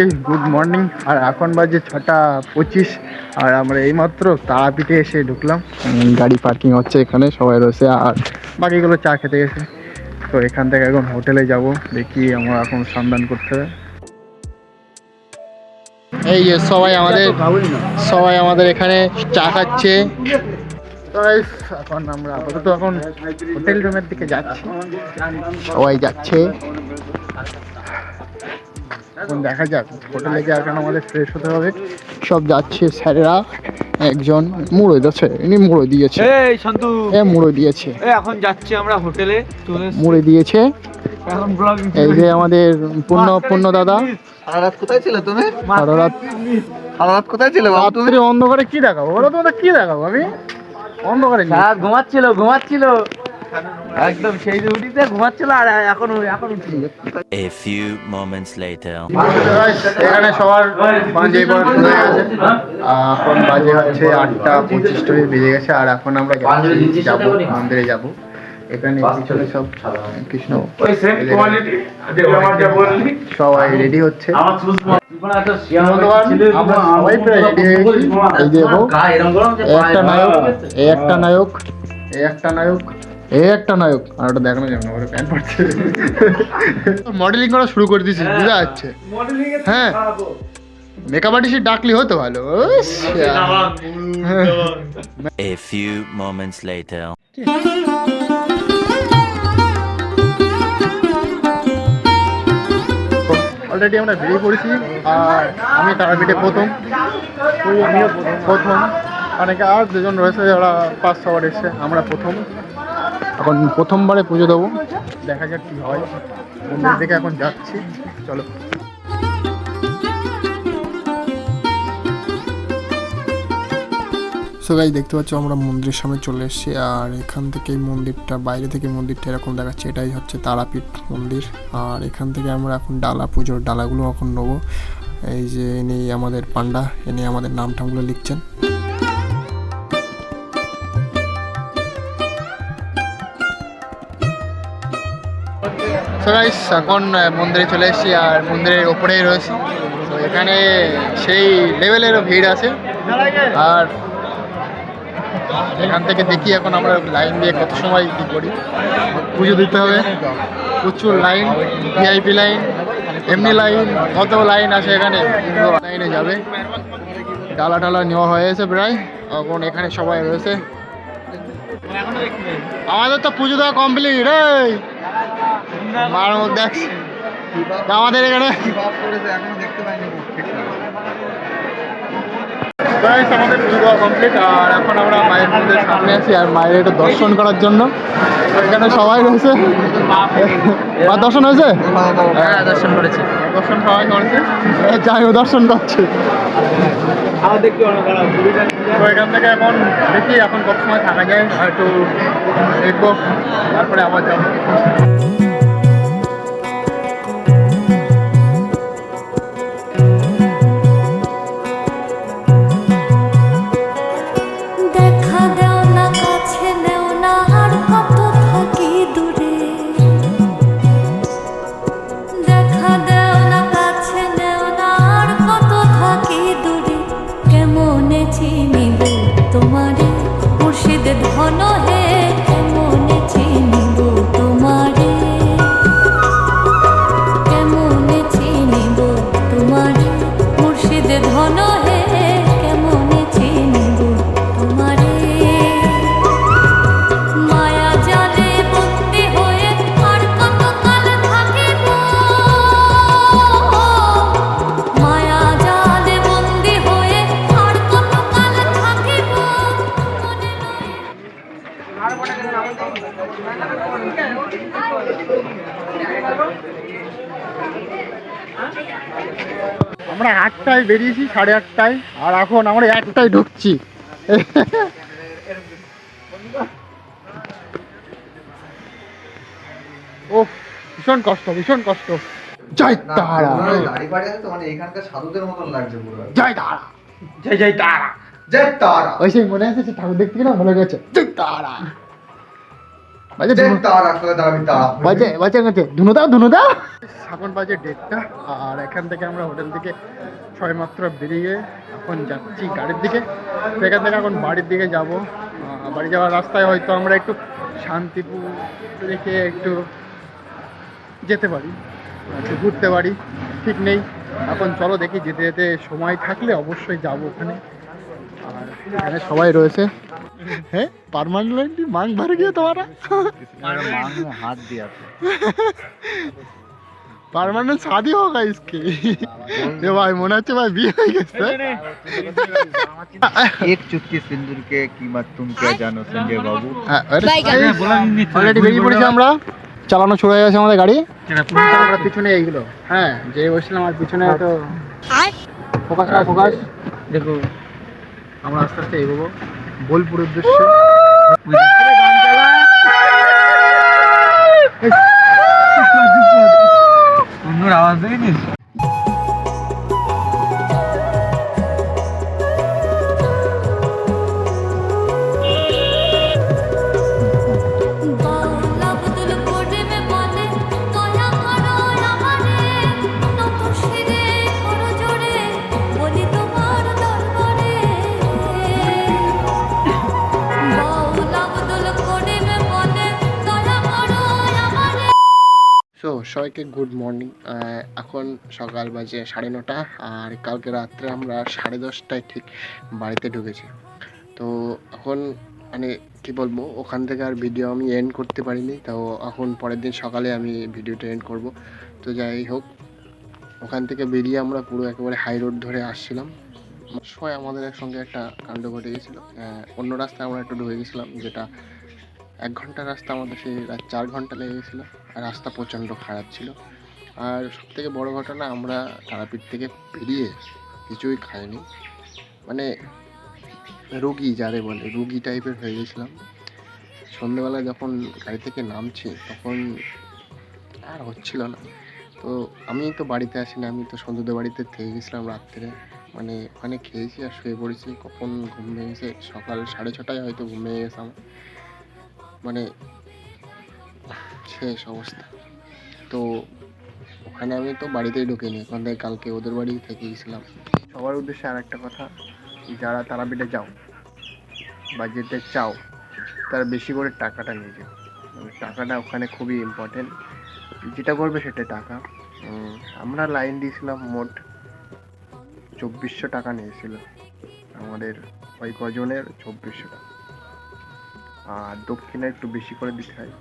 সবাইকে good morning আর এখন বাজে ছটা পঁচিশ, আর আমরা এইমাত্র তারাপীঠে এসে ঢুকলাম। গাড়ি পার্কিং হচ্ছে এখানে, সবাই রয়েছে, আর বাকিগুলো চা খেতে গেছে। তো এখান থেকে এখন হোটেলে যাব, দেখি আমরা এখন সন্ধান করতে হবে। এই যে সবাই আমাদের সবাই আমাদের এখানে চা খাচ্ছে। এখন আমরা আপাতত এখন হোটেল রুমের দিকে যাচ্ছি। সবাই যাচ্ছে। এখন দেখা যাক হোটেলে গিয়ে এখন আমাদের ফ্রেশ হতে হবে। সব যাচ্ছে স্যারেরা একজন মুড়ো যাচ্ছে ইনি মুড়ো দিয়েছে। এই শান্তু। এ মুড়ো দিয়েছে। এই এখন যাচ্ছি আমরা হোটেলে। মুড়ে দিয়েছে। এখন ব্লগিং এই যে আমাদের পূর্ণ পূর্ণ দাদা। সারা রাত কোথায় ছিলে তুমি? সারা রাত সারা রাত কোথায় ছিলে বাবু তুমি? অন্ধকারে কি দেখাবো? ওরা তোমাদের কি দেখাবো আমি? অন্ধকারে ঘুমাচ্ছিল ঘুমাচ্ছিল। একদম সেই ডিউটিতে ঘুমাচ্ছিল আর এখন এখন উঠি A few moments later. এখানে সবার পাঞ্জাবি শুরু হয়ে গেছে। এখন বাজে হচ্ছে আটটা পঁচিশ টুড়ি বেজে গেছে আর এখন আমরা যাব মন্দিরে যাব। এখানে পিছনে সব কৃষ্ণ ওই সেম কোয়ালিটি আমার যা বললি সবাই রেডি হচ্ছে। আমার চুজ একটা আমরা সবাই প্রায় রেডি হয়ে গেছি এই দেখো একটা নায়ক এই একটা নায়ক এই একটা নায়ক। এই একটা নায়ক আর ওটা দেখানো যাবে না ওরা প্যান্ট পড়ছে মডেলিং করা শুরু করে দিয়েছিস বুঝা যাচ্ছে। হ্যাঁ। মেকআপ আর্টিস্ট ডাকলি হতো ভালো শ্যাম। A few moments later. Already আমরা বেরিয়ে পড়েছি আর আমি তারাপীঠে প্রথম। আমিও প্রথম। অনেকে আর দুজন রয়েছে যারা পাঁচ ছবার এসছে আমরা প্রথম। এখন প্রথমবারে পুজো দেবো। দেখা যাক কী হয়। মন্দির থেকে এখন যাচ্ছি। চলো। সো গাইজ দেখতে পাচ্ছ আমরা মন্দিরের সামনে চলে এসেছি আর এখান থেকে মন্দিরটা বাইরে থেকে মন্দিরটা এরকম দেখাচ্ছে এটাই হচ্ছে তারাপীঠ মন্দির। আর এখান থেকে আমরা এখন ডালা পুজোর ডালাগুলো এখন নেব। এই যে ইনি আমাদের পান্ডা ইনি আমাদের নাম টামগুলো লিখছেন। সো গাইস এখন মন্দিরে চলে এসেছি আর মন্দিরের ওপরেই রয়েছি। তো এখানে সেই লেভেলেরও ভিড় আছে। আর এখান থেকে দেখি এখন আমরা লাইন দিয়ে কত সময় কী করি। পুজো দিতে হবে। প্রচুর লাইন ভিআইপি লাইন, এমনি লাইন, কত লাইন আছে এখানে? লাইনে যাবে। ডালা টালা নেওয়া হয়ে গেছে প্রায়। এখন এখানে সবাই রয়েছে। আমাদের তো পুজো দেওয়া কমপ্লিট রে মার মধ্যে। আমাদের এখানে আমাদের পুজো কমপ্লিট আর এখন আমরা মায়ের মধ্যে সামনে আছি আর মায়ের একটু দর্শন করার জন্য। এখানে সবাই রয়েছে। মা দর্শন হয়েছে? হ্যাঁ দর্শন করেছি। দর্শন সবাই করেছে? যাই দর্শন করছে। তো এখান থেকে এখন দেখি এখন কত সময় থাকা যায় একটু দেখব তারপরে আবার যাব। আমরা আটটায় বেরিয়েছি সাড়ে আটটায় আর এখন আমরা একটায় ঢুকছি। ও ভীষণ কষ্ট ভীষণ কষ্ট। জয় তারা। গাড়ি ফাড়ি আছে তো মানে এখানকার সাধুদের মতন লাগছে পুরো জয় তারা। জয় জয় তারা। জয় তারা। ওই সেই মনে আছে ঠাকুর দেখতে গেলাম মনে গেছে জয় তারা। বাজে বাজে বাজে গেছে। ধুনো দাও ধুনো দাও। এখন বাজে ডেটটা আর এখান থেকে আমরা হোটেল থেকে ছয় মাত্র বেরিয়ে এখন যাচ্ছি গাড়ির দিকে। সেখান থেকে এখন বাড়ির দিকে যাব। বাড়ি যাওয়ার রাস্তায় হয়তো আমরা একটু শান্তিপুর রেখে একটু যেতে পারি একটু ঘুরতে পারি ঠিক নেই। এখন চলো দেখি যেতে যেতে সময় থাকলে অবশ্যই যাব ওখানে। এখানে সবাই রয়েছে হ্যাঁ পারমানেন্টলি মাং ভর গিয়ে তোমারা হাত দিয়ে আছে परमानेंट शादी होगा इसकी ये भाई মনে হচ্ছে ভাই বিয়ে হয়ে গেছে एक चुटकी सिंदूर के कीमत तुम क्या जानो संजय बाबू অলরেডি বেরিয়ে পড়েছি আমরা চালানো শুরু হয়ে গেছে আমাদের গাড়ি আমরা পিছনে এইগুলো হ্যাঁ যে বসছিলাম আর পিছনে তো ফোকাস কর ফোকাস দেখো আমরা আস্তে আস্তে এগোবো। বোলপুর উদ্দেশ্যে। সুন্দর আওয়াজ দেয়নি? সবাইকে গুড মর্নিং এখন সকাল বাজে সাড়ে নটা আর কালকে রাত্রে আমরা সাড়ে দশটায় ঠিক বাড়িতে ঢুকেছি। তো এখন মানে কি বলব, ওখান থেকে আর ভিডিও আমি এন্ড করতে পারিনি, তো এখন পরের দিন সকালে আমি ভিডিওটা এন্ড করব। তো যাই হোক, ওখান থেকে বেরিয়ে আমরা পুরো একেবারে হাই রোড ধরে আসছিলাম। সময় আমাদের সঙ্গে একটা কাণ্ড ঘটে গেছিল। অন্য রাস্তায় আমরা একটু ঢুকে গেছিলাম, যেটা এক ঘণ্টা রাস্তা আমাদের সেই রাত চার ঘণ্টা লেগে গেছিল আর রাস্তা প্রচণ্ড খারাপ ছিল। আর সব থেকে বড় ঘটনা, আমরা তারাপীঠ থেকে বেরিয়ে কিছুই খাইনি। মানে রুগী যারে বলে, রুগী টাইপের হয়ে গেছিলাম। সন্ধেবেলা যখন গাড়ি থেকে নামছি, তখন আর হচ্ছিল না। তো আমি তো বাড়িতে আসি না আমি তো সন্ধুদের বাড়িতে থেকে গেছিলাম রাত্রে। মানে ওখানে খেয়েছি আর শুয়ে পড়েছি, কখন ঘুম ভেঙেছে, সকাল সাড়ে ছটায় হয়তো ঘুম ভেঙে গেছে আমার। মানে শেষ অবস্থা। তো, ওখানে আমি তো বাড়িতেই ঢুকিনি, ওখান থেকে কালকে ওদের বাড়ি থেকে গেছিলাম। সবার উদ্দেশ্যে আর একটা কথা, যারা তারাপীঠে যাও বা যেতে চাও, তারা বেশি করে টাকাটা নিয়ে যাও। মানে টাকাটা ওখানে খুবই ইম্পর্টেন্ট যেটা করবে সেটা টাকা। আমরা লাইন দিয়েছিলাম মোট চব্বিশশো টাকা নিয়েছিল। আমাদের ওই কজনের চব্বিশশো টাকা। আর দক্ষিণে একটু বেশি করে দিতে হয়।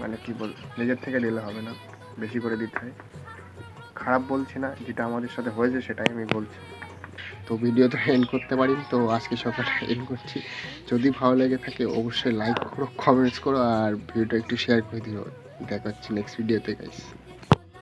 মানে কি বল, নিজের থেকে দিলে হবে না, বেশি করে দিতে হয়। খারাপ বলছি না, যেটা আমাদের সাথে হয়েছে সেটাই আমি বলছি। তো ভিডিওটা এন্ড করতে পারি তো আজকে সকালে এন্ড করছি। যদি ভালো লেগে থাকে অবশ্যই লাইক করো কমেন্টস করো, আর ভিডিওটা একটু শেয়ার করে দিও। দেখা হচ্ছে নেক্সট ভিডিওতে গাইস